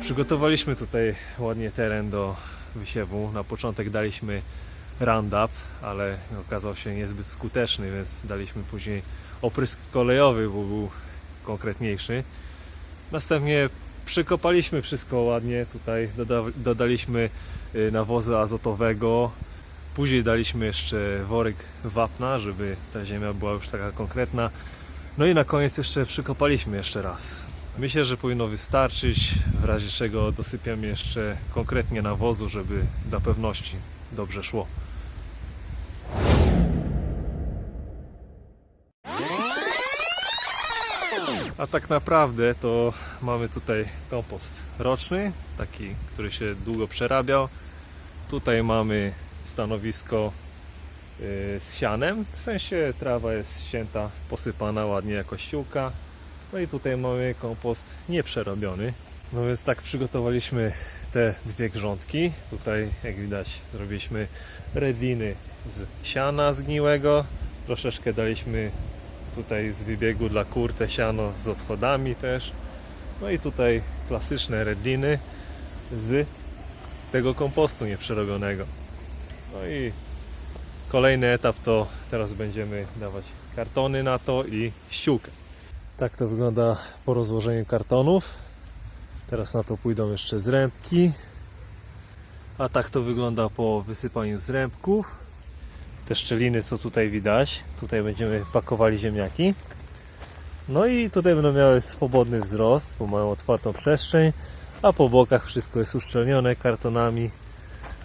Przygotowaliśmy tutaj ładnie teren do wysiewu. Na początek daliśmy Roundup, ale okazał się niezbyt skuteczny, więc daliśmy później oprysk kolejowy, bo był konkretniejszy. Następnie przykopaliśmy wszystko ładnie, tutaj doda dodaliśmy y, nawozu azotowego, później daliśmy jeszcze worek wapna, żeby ta ziemia była już taka konkretna. No i na koniec jeszcze przykopaliśmy jeszcze raz. Myślę, że powinno wystarczyć, w razie czego dosypiamy jeszcze konkretnie nawozu, żeby dla pewności dobrze szło. A tak naprawdę to mamy tutaj kompost roczny, taki, który się długo przerabiał. Tutaj mamy stanowisko y, z sianem, w sensie trawa jest ścięta, posypana ładnie jako ściółka. No i tutaj mamy kompost nieprzerobiony. No więc tak przygotowaliśmy te dwie grządki. Tutaj jak widać zrobiliśmy redliny z siana zgniłego. Troszeczkę daliśmy tutaj z wybiegu dla kur te siano z odchodami też. No i tutaj klasyczne redliny z tego kompostu nieprzerobionego. No i kolejny etap to teraz będziemy dawać kartony na to i ściółkę. Tak to wygląda po rozłożeniu kartonów. Teraz na to pójdą jeszcze zrębki. A tak to wygląda po wysypaniu zrębków. Te szczeliny, co tutaj widać. Tutaj będziemy pakowali ziemniaki. No i tutaj będą miały swobodny wzrost, bo mają otwartą przestrzeń, a po bokach wszystko jest uszczelnione kartonami,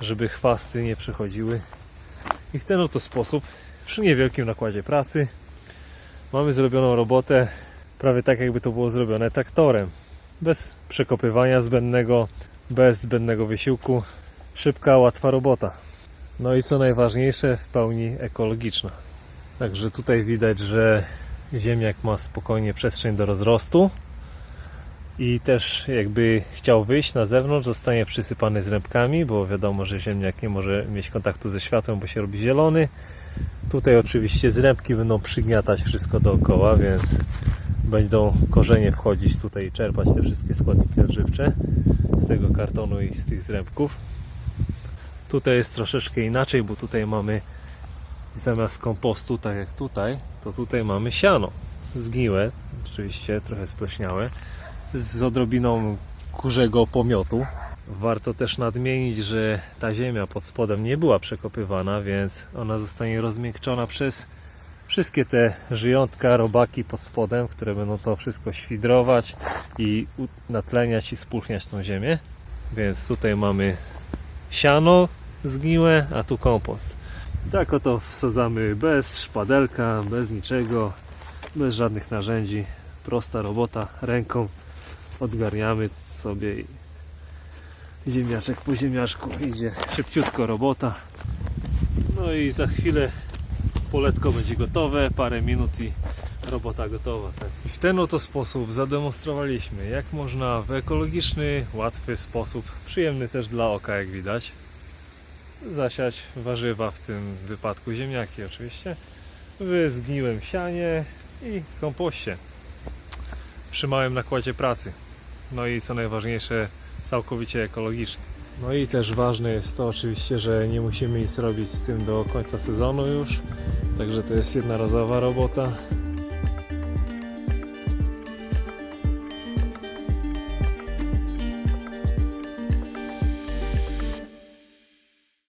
żeby chwasty nie przechodziły. I w ten oto sposób, przy niewielkim nakładzie pracy, mamy zrobioną robotę prawie tak, jakby to było zrobione traktorem. Bez przekopywania zbędnego, bez zbędnego wysiłku. Szybka, łatwa robota. No i co najważniejsze, w pełni ekologiczna. Także tutaj widać, że ziemniak ma spokojnie przestrzeń do rozrostu i też jakby chciał wyjść na zewnątrz, zostanie przysypany zrębkami, bo wiadomo, że ziemniak nie może mieć kontaktu ze światłem, bo się robi zielony. Tutaj oczywiście zrębki będą przygniatać wszystko dookoła, więc będą korzenie wchodzić tutaj i czerpać te wszystkie składniki odżywcze z tego kartonu i z tych zrębków. Tutaj jest troszeczkę inaczej, bo tutaj mamy zamiast kompostu, tak jak tutaj, to tutaj mamy siano zgniłe, oczywiście trochę spleśniałe, z odrobiną kurzego pomiotu. Warto też nadmienić, że ta ziemia pod spodem nie była przekopywana, więc ona zostanie rozmiękczona przez wszystkie te żyjątka, robaki pod spodem, które będą to wszystko świdrować i natleniać i spulchniać tą ziemię. Więc tutaj mamy siano zgniłe, a tu kompost. Tak oto wsadzamy bez szpadelka, bez niczego, bez żadnych narzędzi. Prosta robota ręką. Odgarniamy sobie i ziemniaczek po ziemniaczku idzie szybciutko robota. No i za chwilę poletko będzie gotowe, parę minut i robota gotowa. Tak. I w ten oto sposób zademonstrowaliśmy, jak można w ekologiczny, łatwy sposób, przyjemny też dla oka, jak widać, zasiać warzywa, w tym wypadku ziemniaki oczywiście, w zgniłym sianie i kompoście przy małym nakładzie pracy. No i co najważniejsze, całkowicie ekologicznie. No i też ważne jest to oczywiście, że nie musimy nic robić z tym do końca sezonu już. Także to jest jednorazowa robota.